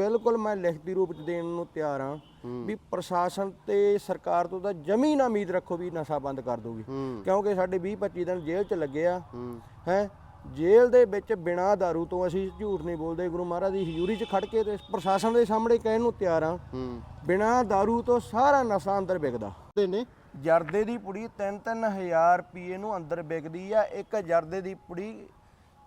ਬਿਲਕੁਲ ਮੈਂ ਲਿਖਤੀ ਰੂਪ ਚ ਦੇਣ ਨੂੰ ਤਿਆਰ ਹਾਂ ਵੀ ਪ੍ਰਸ਼ਾਸਨ ਤੇ ਸਰਕਾਰ ਤੋਂ ਤਾਂ ਜਮੀ ਨਾ ਉਮੀਦ ਰੱਖੋ ਵੀ ਨਸ਼ਾ ਬੰਦ ਕਰ ਦੂਗੀ ਹੂੰ ਕਿਉਂਕਿ ਸਾਡੇ 20 25 ਦਿਨ ਜੇਲ੍ਹ ਚ ਲੱਗੇ ਆ ਹੂੰ ਹੈ ਜੇਲ੍ਹ ਦੇ ਵਿੱਚ ਬਿਨਾਂ दारू ਤੋਂ ਅਸੀਂ ਝੂਠ ਨਹੀਂ ਬੋਲਦੇ ਗੁਰੂ ਮਹਾਰਾਜ ਦੀ ਹਜ਼ੂਰੀ 'ਚ ਖੜ ਕੇ ਤੇ ਪ੍ਰਸ਼ਾਸਨ ਦੇ ਸਾਹਮਣੇ ਕਹਿਣ ਨੂੰ ਤਿਆਰ ਹਾਂ ਹੂੰ ਬਿਨਾਂ दारू ਤੋਂ ਸਾਰਾ ਨਸ਼ਾ ਅੰਦਰ ਵਿਕਦਾ ਤੇ ਨੇ ਜਰਦੇ ਦੀ ਪੁੜੀ 3-3000 ਰੁਪਏ ਨੂੰ ਅੰਦਰ ਵਿਕਦੀ ਆ ਇੱਕ ਜਰਦੇ ਦੀ ਪੁੜੀ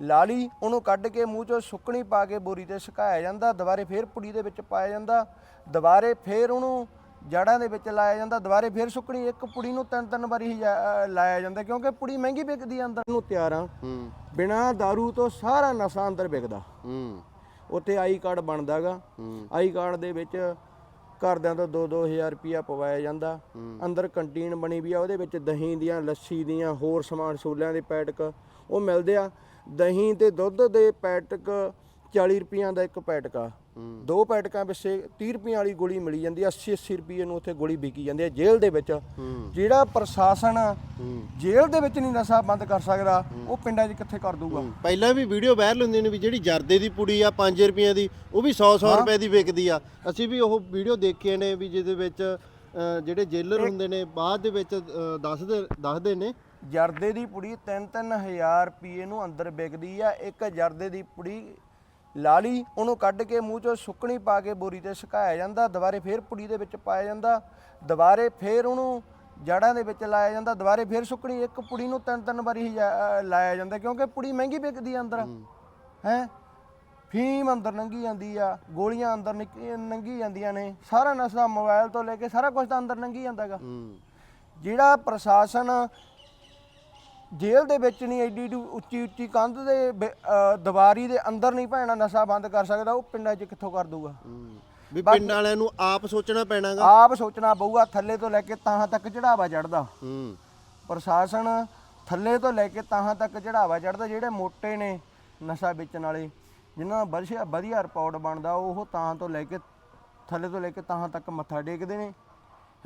ਲਾਲੀ ਉਹਨੂੰ ਕੱਢ ਕੇ ਮੂੰਹ ਚੋਂ ਸੁੱਕਣੀ ਪਾ ਕੇ ਬੋਰੀ ਤੇ ਸੁਕਾਇਆ ਜਾਂਦਾ ਦੁਬਾਰੇ ਫੇਰ ਪੁੜੀ ਦੇ ਵਿੱਚ ਪਾਇਆ ਜਾਂਦਾ ਦੁਬਾਰੇ ਫੇਰ ਉਹਨੂੰ ਜੜਾਂ ਦੇ ਵਿੱਚ ਲਾਇਆ ਜਾਂਦਾ ਦੁਬਾਰੇ ਫੇਰ ਸੁੱਕਣੀ ਇੱਕ ਪੁੜੀ ਨੂੰ ਤਿੰਨ ਤਿੰਨ ਵਾਰੀ ਹੀ ਜਾ- ਲਾਇਆ ਜਾਂਦਾ ਕਿਉਂਕਿ ਪੁੜੀ ਮਹਿੰਗੀ ਵਿਕਦੀ ਆ ਅੰਦਰ। ਨੂੰ ਤਿਆਰ ਆ। ਹੂੰ। ਬਿਨਾਂ दारू ਤੋਂ ਸਾਰਾ ਨਸ਼ਾ ਅੰਦਰ ਵਿਕਦਾ। ਹੂੰ। ਉੱਥੇ ਆਈ ਕਾਰਡ ਬਣਦਾਗਾ ਆਈ ਕਾਰਡ ਦੇ ਵਿੱਚ ਘਰਦਿਆਂ ਤੋਂ 2-2000 ਰੁਪਿਆ ਪਵਾਇਆ ਜਾਂਦਾ। ਅੰਦਰ ਕੰਟੀਨ ਬਣੀ ਵੀ ਆ, ਉਹਦੇ ਵਿੱਚ ਦਹੀਂ ਦੀਆਂ, ਲੱਸੀ ਦੀਆਂ, ਹੋਰ ਸਮਾਨ ਸੂਲਿਆਂ ਦੇ ਪੈਟਕ, ਉਹ ਮਿਲਦੇ ਆ। ਦਹੀਂ ਤੇ ਦੁੱਧ ਦੇ ਪੈਟਕ 40 ਰੁਪਈਆਂ ਦਾ ਇੱਕ ਪੈਟਕ ਆ। ਦੋ ਪੈਟਕਾਂ ਪਿੱਛੇ 30 ਰੁਪਈਆਂ ਵਾਲੀ ਗੋਲੀ ਮਿਲੀ ਜਾਂਦੀ ਆ 80-80 ਰੁਪਏ ਨੂੰ ਉੱਥੇ ਗੋਲੀ ਵਿਕੀ ਜਾਂਦੀ ਆ ਜੇਲ੍ਹ ਦੇ ਵਿੱਚ। ਹੂੰ ਜਿਹੜਾ ਪ੍ਰਸ਼ਾਸਨ ਹੂੰ ਜੇਲ੍ਹ ਦੇ ਵਿੱਚ ਨਹੀਂ ਨਸ਼ਾ ਬੰਦ ਕਰ ਸਕਦਾ ਉਹ ਪਿੰਡਾਂ 'ਚ ਕਿੱਥੇ ਕਰ ਦੂਗਾ ਪਹਿਲਾਂ ਵੀ ਵੀਡੀਓ ਵਾਇਰਲ ਹੁੰਦੀ ਨੇ ਵੀ ਜਿਹੜੀ ਜਰਦੇ ਦੀ ਪੁੜੀ ਆ 5 ਰੁਪਈਆਂ ਦੀ ਉਹ ਵੀ 100 100 ਰੁਪਏ ਦੀ ਵਿਕਦੀ ਆ। ਅਸੀਂ ਵੀ ਉਹ ਵੀਡੀਓ ਦੇਖੇ ਨੇ ਵੀ ਜਿਹਦੇ ਵਿੱਚ ਜਿਹੜੇ ਜੇਲਰ ਹੁੰਦੇ ਨੇ ਬਾਅਦ ਦੇ ਵਿੱਚ ਦੱਸਦੇ ਦੱਸਦੇ ਨੇ। ਜਰਦੇ ਦੀ ਪੁੜੀ 3-3000 ਰੁਪਏ ਨੂੰ ਅੰਦਰ ਵਿਕਦੀ ਆ ਇੱਕ ਜਰਦੇ ਦੀ ਪੁੜੀ ਲਾਲੀ ਉਹਨੂੰ ਕੱਢ ਕੇ ਮੂੰਹ ਚੋਂ ਸੁੱਕਣੀ ਪਾ ਕੇ ਬੋਰੀ ਤੇ ਸੁਕਾਇਆ ਜਾਂਦਾ ਦੁਬਾਰੇ ਫੇਰ ਪੁੜੀ ਦੇ ਵਿੱਚ ਪਾਇਆ ਜਾਂਦਾ ਦੁਬਾਰੇ ਫੇਰ ਉਹਨੂੰ ਜੜਾਂ ਦੇ ਵਿੱਚ ਲਾਇਆ ਜਾਂਦਾ ਦੁਬਾਰੇ ਫੇਰ ਸੁੱਕਣੀ ਇੱਕ ਪੁੜੀ ਨੂੰ ਤਿੰਨ ਤਿੰਨ ਵਾਰੀ ਲਾਇਆ ਜਾਂਦਾ ਕਿਉਂਕਿ ਪੁੜੀ ਮਹਿੰਗੀ ਵਿਕਦੀ ਆ ਅੰਦਰ ਹੈ। ਫੀਮ ਅੰਦਰ ਲੰਗੀ ਜਾਂਦੀ ਆ ਗੋਲੀਆਂ ਅੰਦਰ ਲੰਘੀ ਜਾਂਦੀਆਂ ਨੇ ਸਾਰਾ ਨਸ਼ਾ ਮੋਬਾਈਲ ਤੋਂ ਲੈ ਕੇ ਸਾਰਾ ਕੁਝ ਤਾਂ ਅੰਦਰ ਲੰਘੀ ਜਾਂਦਾਗਾ। ਜਿਹੜਾ ਪ੍ਰਸ਼ਾਸਨ ਜੇਲ੍ਹ ਦੇ ਵਿੱਚ ਨਹੀਂ ਐਡੀ ਐਡੀ ਉੱਚੀ ਉੱਚੀ ਕੰਧ ਦੇ ਅਹ ਦੀਵਾਰੀ ਦੇ ਅੰਦਰ ਨਹੀਂ ਭੈਣਾ ਨਸ਼ਾ ਬੰਦ ਕਰ ਸਕਦਾ ਉਹ ਪਿੰਡਾਂ 'ਚ ਕਿੱਥੋਂ ਕਰ ਦੂਗਾ? ਹੂੰ। ਵੀ ਪਿੰਡ ਵਾਲਿਆਂ ਨੂੰ ਆਪ ਸੋਚਣਾ ਪੈਣਾਗਾ। ਆਪ ਸੋਚਣਾ ਪਊਗਾ ਥੱਲੇ ਤੋਂ ਲੈ ਕੇ ਤਾਹਾਂ ਤੱਕ ਚੜਾਵਾ ਚੜਦਾ ਹੂੰ। ਪ੍ਰਸ਼ਾਸਨ ਥੱਲੇ ਤੋਂ ਲੈ ਕੇ ਤਾਹਾਂ ਤੱਕ ਚੜਾਵਾ ਚੜਦਾ ਜਿਹੜੇ ਮੋਟੇ ਨੇ ਨਸ਼ਾ ਵੇਚਣ ਵਾਲੇ ਜਿਨ੍ਹਾਂ ਦਾ ਵਧੀਆ ਵਧੀਆ ਰਿਪੋਰਟ ਬਣਦਾ ਉਹ ਤਾਹਾਂ ਤੋਂ ਲੈ ਕੇ ਥੱਲੇ ਤੋਂ ਲੈ ਕੇ ਤਾਹਾਂ ਤੱਕ ਮੱਥਾ ਟੇਕਦੇ ਨੇ।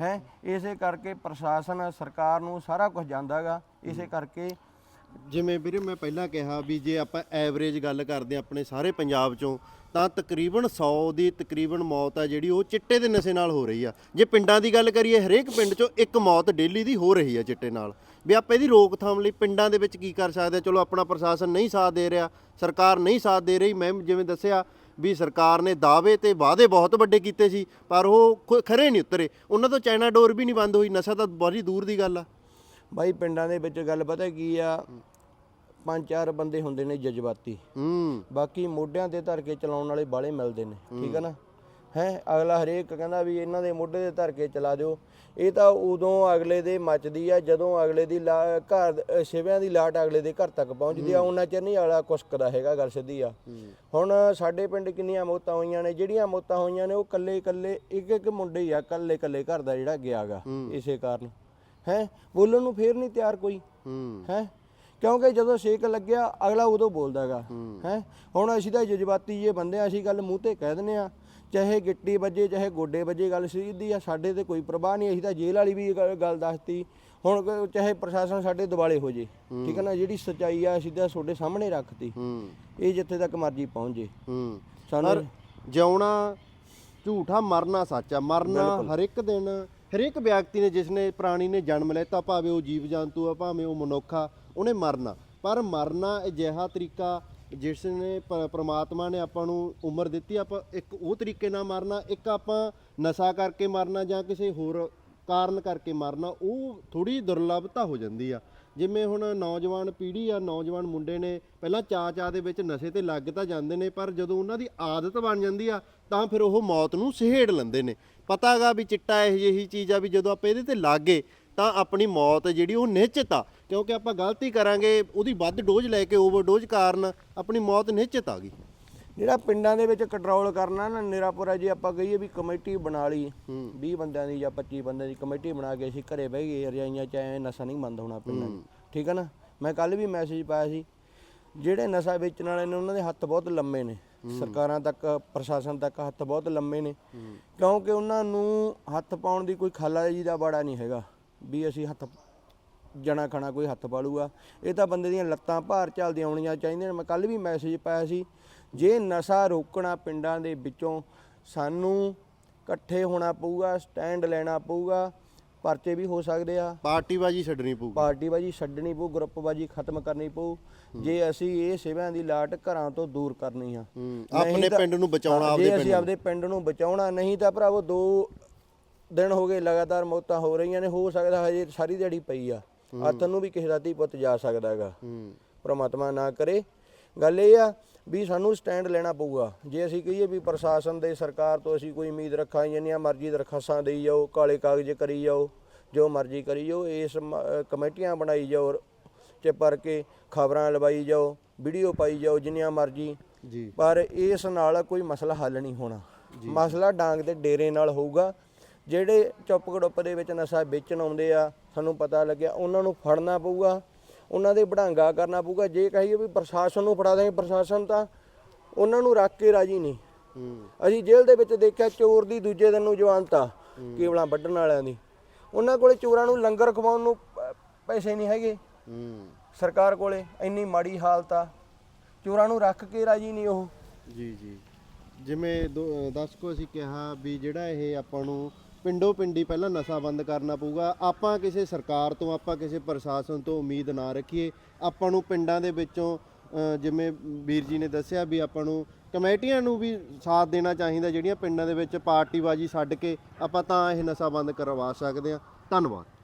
ਹੈ? ਇਸੇ ਕਰਕੇ ਪ੍ਰਸ਼ਾਸਨ ਸਰਕਾਰ ਨੂੰ ਸਾਰਾ ਕੁਝ ਜਾਂਦਾਗਾ। ਇਸੇ ਕਰਕੇ ਜਿਵੇਂ ਵੀਰੇ ਮੈਂ ਪਹਿਲਾਂ ਕਿਹਾ ਵੀ ਜੇ ਆਪਾਂ ਐਵਰੇਜ ਗੱਲ ਕਰਦੇ ਹਾਂ ਆਪਣੇ ਸਾਰੇ ਪੰਜਾਬ ਚੋਂ ਤਾਂ ਤਕਰੀਬਨ 100 ਦੀ ਤਕਰੀਬਨ ਮੌਤ ਆ ਜਿਹੜੀ ਉਹ ਚਿੱਟੇ ਦੇ ਨਸ਼ੇ ਨਾਲ ਹੋ ਰਹੀ ਆ। ਜੇ ਪਿੰਡਾਂ ਦੀ ਗੱਲ ਕਰੀਏ ਹਰੇਕ ਪਿੰਡ ਚੋਂ ਇੱਕ ਮੌਤ ਡੇਲੀ ਦੀ ਹੋ ਰਹੀ ਆ ਚਿੱਟੇ ਨਾਲ। ਵੀ ਆਪਾਂ ਇਹਦੀ ਰੋਕਥਾਮ ਲਈ ਪਿੰਡਾਂ ਦੇ ਵਿੱਚ ਕੀ ਕਰ ਸਕਦੇ ਆ? ਚਲੋ ਆਪਣਾ ਪ੍ਰਸ਼ਾਸਨ ਨਹੀਂ ਸਾਥ ਦੇ ਰਿਹਾ ਸਰਕਾਰ ਨਹੀਂ ਸਾਥ ਦੇ ਰਹੀ ਮੈਂ ਜਿਵੇਂ ਦੱਸਿਆ ਵੀ ਸਰਕਾਰ ਨੇ ਦਾਅਵੇ ਤੇ ਵਾਅਦੇ ਬਹੁਤ ਵੱਡੇ ਕੀਤੇ ਸੀ ਪਰ ਉਹ ਖਰੇ ਨਹੀਂ ਉਤਰੇ। ਉਹਨਾਂ ਤੋਂ ਚਾਈਨਾ ਡੋਰ ਵੀ ਨਹੀਂ ਬੰਦ ਹੋਈ। ਨਸ਼ਾ ਤਾਂ ਬੜੀ ਦੂਰ ਦੀ ਗੱਲ ਆ। ਬਾਈ ਪਿੰਡਾਂ ਦੇ ਵਿੱਚ ਗੱਲ ਪਤਾ ਕੀ ਆ? ਪੰਜ ਚਾਰ ਬੰਦੇ ਹੁੰਦੇ ਨੇ ਜਜ਼ਬਾਤੀ। ਹੂੰ। ਬਾਕੀ ਮੋਢਿਆਂ ਤੇ ਧਰ ਕੇ ਚਲਾਉਣ ਵਾਲੇ ਬਾਲੇ ਮਿਲਦੇ ਨੇ। ਠੀਕ ਹੈ ਨਾ? ਹੈ ਅਗਲਾ ਹਰੇਕ ਕਹਿੰਦਾ ਵੀ ਇਹਨਾਂ ਦੇ ਮੋਢੇ ਤੇ ਧਰ ਕੇ ਚਲਾ ਦਿਓ। ਇਹ ਤਾਂ ਉਦੋਂ ਅਗਲੇ ਦੇ ਮੱਚਦੀ ਆ ਜਦੋਂ ਅਗਲੇ ਦੀ ਘਰ ਸਿਵਿਆਂ ਦੀ ਲਾਟ ਅਗਲੇ ਦੇ ਘਰ ਤੱਕ ਪਹੁੰਚਦੀ ਆ। ਉਹਨਾਂ ਚਿਰ ਨਹੀਂ ਅਗਲਾ ਕੁਸਕਦਾ ਹੈਗਾ ਗੱਲ ਸਿੱਧੀ ਆ। ਹੁਣ ਸਾਡੇ ਪਿੰਡ ਕਿੰਨੀਆਂ ਮੌਤਾਂ ਹੋਈਆਂ ਨੇ ਜਿਹੜੀਆਂ ਮੌਤਾਂ ਹੋਈਆਂ ਨੇ ਉਹ ਕੱਲੇ ਕੱਲੇ ਇੱਕ ਇੱਕ ਮੁੰਡੇ ਹੀ ਆ ਕੱਲੇ ਕੱਲੇ ਘਰ ਦਾ ਜਿਹੜਾ ਗਿਆਗਾ ਇਸੇ ਕਾਰਨ। ਹੈ ਬੋਲਣ ਨੂੰ ਫੇਰ ਨਹੀਂ ਤਿਆਰ ਕੋਈ। ਹੂੰ। ਕਿਉਂਕਿ ਜਦੋਂ ਛੇਕ ਲੱਗਿਆ ਅਗਲਾ ਉਦੋਂ ਬੋਲਦਾਗਾ ਹੈ। ਹੁਣ ਅਸੀਂ ਤਾਂ ਜਜ਼ਬਾਤੀ ਜੇ ਬੰਦੇ ਆ ਅਸੀਂ ਗੱਲ ਮੂੰਹ ਤੇ ਕਹਿ ਦਿੰਦੇ ਆ। ਚਾਹੇ ਗਿੱਟੀ ਵੱਜੇ ਚਾਹੇ ਗੋਡੇ ਵੱਜੇ ਗੱਲ ਸਿੱਧੀ ਆ ਸਾਡੇ ਤੇ ਕੋਈ ਪ੍ਰਵਾਹ ਨਹੀਂ ਅਸੀਂ ਤਾਂ ਜੇਲ੍ਹ ਵਾਲੀ ਵੀ ਗੱਲ- ਗੱਲ ਦੱਸਤੀ। ਹੁਣ ਕ- ਚਾਹੇ ਪ੍ਰਸ਼ਾਸਨ ਸਾਡੇ ਦਿਵਾਲੇ ਹੋ ਜੇ ਠੀਕ ਹੈ ਨਾ ਜਿਹੜੀ ਸੱਚਾਈ ਆ ਅਸੀਂ ਤਾਂ ਤੁਹਾਡੇ ਸਾਹਮਣੇ ਰੱਖਤੀ। ਹੂੰ। ਇਹ ਜਿੱਥੇ ਤੱਕ ਮਰਜ਼ੀ ਪਹੁੰਚ। ਜੇ ਹੂੰ। ਸਾਨੂੰ ਜਿਉਣਾ ਝੂਠਾ ਮਰਨਾ ਸੱਚ ਆ। ਮਰਨਾ ਹਰ ਇੱਕ ਦਿਨ ਹਰੇਕ ਵਿਅਕਤੀ ਨੇ ਜਿਸ ਨੇ ਪ੍ਰਾਣੀ ਨੇ ਜਨਮ ਲੈਤਾ ਭਾਵੇਂ ਉਹ ਜੀਵ ਜੰਤੂ ਆ ਭਾਵੇਂ ਉਹ ਮਨੁੱਖ ਆ ਉਹਨੇ ਮਰਨਾ। ਪਰ ਮਰਨਾ ਅਜਿਹਾ ਤਰੀਕਾ ਜਿਸ ਨੇ ਪ- ਪ੍ਰਮਾਤਮਾ ਨੇ ਆਪਾਂ ਨੂੰ ਉਮਰ ਦਿੱਤੀ, ਆਪਾਂ ਇੱਕ ਉਹ ਤਰੀਕੇ ਨਾਲ ਮਰਨਾ, ਇੱਕ ਆਪਾਂ ਨਸ਼ਾ ਕਰਕੇ ਮਰਨਾ ਜਾਂ ਕਿਸੇ ਹੋਰ ਕਾਰਨ ਕਰਕੇ ਮਰਨਾ, ਉਹ ਥੋੜੀ ਦੁਰਲਭਤਾ ਹੋ ਜਾਂਦੀ ਆ। ਜਿਵੇਂ ਹੁਣ ਨੌਜਵਾਨ ਪੀੜ੍ਹੀ ਆ, ਨੌਜਵਾਨ ਮੁੰਡੇ ਨੇ ਪਹਿਲਾਂ ਚਾ ਚਾ ਦੇ ਵਿੱਚ ਨਸ਼ੇ ਤੇ ਲੱਗ ਤਾਂ ਜਾਂਦੇ ਨੇ, ਪਰ ਜਦੋਂ ਉਹਨਾਂ ਦੀ ਆਦਤ ਬਣ ਜਾਂਦੀ ਆ, ਤਾਂ ਫਿਰ ਉਹ ਮੌਤ ਨੂੰ ਸਹੇੜ ਲੈਂਦੇ ਨੇ। ਪਤਾ ਹੈਗਾ ਵੀ ਚਿੱਟਾ ਇਹੋ ਜਿਹੀ ਚੀਜ਼ ਆ ਵੀ ਜਦੋਂ ਆਪਾਂ ਇਹਦੇ ਤੇ ਲੱਗੇ ਤਾਂ ਆਪਣੀ ਮੌਤ ਜਿਹੜੀ ਉਹ ਨਿਸ਼ਚਿਤ ਆ। ਕਿਉਂਕਿ ਆਪਾਂ ਗਲਤੀ ਕਰਾਂਗੇ ਉਹਦੀ ਵੱਧ ਡੋਜ਼ ਲੈ ਕੇ ਓਵਰਡੋਜ਼ ਕਾਰਨ ਆਪਣੀ ਮੌਤ ਨਿਸ਼ਚਿਤ ਆ ਗਈ। ਜਿਹੜਾ ਪਿੰਡਾਂ ਦੇ ਵਿੱਚ ਕੰਟਰੋਲ ਕਰਨਾ ਨਾ ਨਿਰਾਪੁਰਾ ਜੀ ਆਪਾਂ ਕਹੀਏ ਵੀ ਕਮੇਟੀ ਬਣਾ ਲਈ। 20 ਬੰਦਿਆਂ ਦੀ ਜਾਂ 25 ਬੰਦਿਆਂ ਦੀ ਕਮੇਟੀ ਬਣਾ ਕੇ ਅਸੀਂ ਘਰੇ ਬਹਿ ਗਏ ਰਜਾਈਆਂ ਚ ਐ ਨਸ਼ਾ ਨਹੀਂ ਬੰਦ ਹੋਣਾ ਪਿੰਡਾਂ ਠੀਕ ਹੈ ਨਾ? ਮੈਂ ਕੱਲ ਵੀ ਮੈਸੇਜ ਪਾਇਆ ਸੀ ਜਿਹੜੇ ਨਸ਼ਾ ਵੇਚਣ ਵਾਲੇ ਨੇ ਉਹਨਾਂ ਦੇ ਹੱਥ ਬਹੁਤ ਲੰਮੇ ਨੇ। ਸਰਕਾਰਾਂ ਤੱਕ ਪ੍ਰਸ਼ਾਸਨ ਤੱਕ ਹੱਥ ਬਹੁਤ ਲੰਮੇ ਨੇ। ਕਿਉਂਕਿ ਉਹਨਾਂ ਨੂੰ ਹੱਥ ਪਾਉਣ ਦੀ ਕੋਈ ਖਾਲਾ ਜੀ ਦਾ ਬਾੜਾ ਨਹੀਂ ਹੈਗਾ। ਵੀ ਅਸੀਂ ਹੱਥ ਜਣਾ ਖਣਾ ਕੋਈ ਹੱਥ ਪਾਲੂਗਾ ਇਹ ਤਾਂ ਬੰਦੇ ਦੀਆਂ ਲੱਤਾਂ ਭਾਰ ਚੱਲਦੀਆਂ ਆਉਣੀਆਂ ਚਾਹੀਦੀਆਂ ਮੈਂ ਕੱਲ ਵੀ ਮੈਸੇਜ ਪਾਇਆ ਸੀ ਜੇ ਨਸ਼ਾ ਰੋਕਣਾ ਪਿੰਡਾਂ ਦੇ ਵਿੱਚੋਂ ਸਾਨੂੰ ਇਕੱਠੇ ਹੋਣਾ ਪਊਗਾ ਸਟੈਂਡ ਲੈਣਾ ਪਊਗਾ ਪਰਚੇ ਵੀ ਹੋ ਸਕਦੇ ਆ। ਪਾਰਟੀਬਾਜੀ ਛੱਡਣੀ ਪਊਗੀ ਪਾਰਟੀਬਾਜੀ ਛੱਡਣੀ ਪਊ ਗਰੁੱਪਬਾਜੀ ਖਤਮ ਕਰਨੀ ਪਊ। ਜੇ ਅਸੀਂ ਇਹ ਸੇਵਾਂ ਦੀ ਲਾਟ ਘਰਾਂ ਤੋਂ ਦੂਰ ਕਰਨੀ ਆ ਆਪਣੇ ਪਿੰਡ ਨੂੰ ਬਚਾਉਣਾ ਜੇ ਅਸੀਂ। ਆਪਦੇ ਪਿੰਡ ਨੂੰ ਬਚਾਉਣਾ ਨਹੀਂ ਤਾਂ ਭਰਾਵੋ ਦੋ ਦਿਨ ਹੋ ਗਏ ਲਗਾਤਾਰ ਮੌਤਾਂ ਹੋ ਰਹੀਆਂ ਨੇ ਹੋ ਸਕਦਾ ਹਜੇ ਸਾਰੀ ਦਿਹਾੜੀ ਪਈ ਆ। ਹੱਥ ਨੂੰ ਵੀ ਕਿਸੇ ਦਾ ਧੀ ਪੁੱਤ ਜਾ ਸਕਦਾ ਹੈਗਾ। ਹੂੰ। ਪ੍ਰਮਾਤਮਾ ਨਾ ਕਰੇ। ਗੱਲ ਇਹ ਆ ਵੀ ਸਾਨੂੰ ਸਟੈਂਡ ਲੈਣਾ ਪਊਗਾ। ਜੇ ਅਸੀਂ ਕਹੀਏ ਵੀ ਪ੍ਰਸ਼ਾਸਨ ਦੇ ਸਰਕਾਰ ਤੋਂ ਅਸੀਂ ਕੋਈ ਉਮੀਦ ਰੱਖਾਂ ਜਿੰਨੀਆਂ ਮਰਜ਼ੀ ਦਰਖਾਸਤਾਂ ਦੇਈ ਜਾਓ ਕਾਲੇ ਕਾਗਜ਼ ਕਰੀ ਜਾਓ ਜੋ ਮਰਜ਼ੀ ਕਰੀ ਜਾਓ ਇਸ ਕਮੇਟੀਆਂ ਬਣਾਈ ਜਾਓ ਚ ਪਰ ਕੇ ਖਬਰਾਂ ਲਵਾਈ ਜਾਓ ਵੀਡੀਓ ਪਾਈ ਜਾਓ ਜਿੰਨੀਆਂ ਮਰਜ਼ੀ। ਪਰ ਇਸ ਨਾਲ ਕੋਈ ਮਸਲਾ ਹੱਲ ਨਹੀਂ ਹੋਣਾ। ਮਸਲਾ ਡਾਂਗ ਦੇ ਡੇਰੇ ਨਾਲ ਹੋਊਗਾ। ਜਿਹੜੇ ਚੁੱਪ ਗੜੁੱਪ ਦੇ ਵਿੱਚ ਨਸ਼ਾ ਵੇਚਣ ਆਉਂਦੇ ਆ ਸਾਨੂੰ ਪਤਾ ਲੱਗਿਆ ਉਹਨਾਂ ਨੂੰ ਫੜਨਾ ਪਊਗਾ ਉਹਨਾਂ ਦੇ ਬੜਾਂਗਾ ਕਰਨਾ ਪਊਗਾ ਜੇ ਕਹੀਏ ਵੀ ਪ੍ਰਸ਼ਾਸਨ ਨੂੰ ਫੜਾ ਦੇਂਗੇ ਪ੍ਰਸ਼ਾਸਨ ਤਾਂ ਉਹਨਾਂ ਨੂੰ ਰੱਖ ਕੇ ਰਾਜੀ ਨਹੀਂ। ਅਸੀਂ ਜੇਲ੍ਹ ਦੇ ਵਿੱਚ ਦੇਖਿਆ ਚੋਰ ਦੀ ਦੂਜੇ ਦਿਨ ਨੂੰ ਜਵਾਨਤਾ ਕੇਵਲਾਂ ਵੱਢਣ ਵਾਲਿਆਂ ਦੀ। ਉਹਨਾਂ ਕੋਲੇ ਚੋਰਾਂ ਨੂੰ ਲੰਗਰ ਖਵਾਉਣ ਨੂੰ ਪੈਸੇ ਨਹੀਂ ਹੈਗੇ। ਸਰਕਾਰ ਕੋਲੇ ਇੰਨੀ ਮਾੜੀ ਹਾਲਤ ਆ ਚੋਰਾਂ ਨੂੰ ਰੱਖ ਕੇ ਰਾਜੀ ਨਹੀਂ ਉਹ। ਜੀ ਜੀ। ਜਿਵੇਂ ਦੋ- ਅਹ ਦਰਸ਼ਕੋ ਅਸੀਂ ਕਿਹਾ ਵੀ ਜਿਹੜਾ ਇਹ ਆਪਾਂ ਨੂੰ ਪਿੰਡੋ ਪਿੰਡੀ ਪਹਿਲਾਂ ਨਸ਼ਾ ਬੰਦ ਕਰਨਾ ਪਊਗਾ। ਆਪਾਂ ਕਿਸੇ ਸਰਕਾਰ ਤੋਂ, ਆਪਾਂ ਕਿਸੇ ਪ੍ਰਸ਼ਾਸਨ ਤੋਂ ਉਮੀਦ ਨਾ ਰੱਖੀਏ। ਆਪਾਂ ਨੂੰ ਪਿੰਡਾਂ ਦੇ ਵਿੱਚੋਂ ਜਿਵੇਂ ਵੀਰ ਜੀ ਨੇ ਦੱਸਿਆ ਵੀ ਆਪਾਂ ਨੂੰ ਕਮੇਟੀਆਂ ਨੂੰ ਵੀ ਸਾਥ ਦੇਣਾ ਚਾਹੀਦਾ, ਜਿਹੜੀਆਂ ਪਿੰਡਾਂ ਦੇ ਵਿੱਚ ਪਾਰਟੀਬਾਜੀ ਛੱਡ ਕੇ ਆਪਾਂ ਤਾਂ ਇਹ ਨਸ਼ਾ ਬੰਦ ਕਰਵਾ ਸਕਦੇ ਹਾਂ। ਧੰਨਵਾਦ।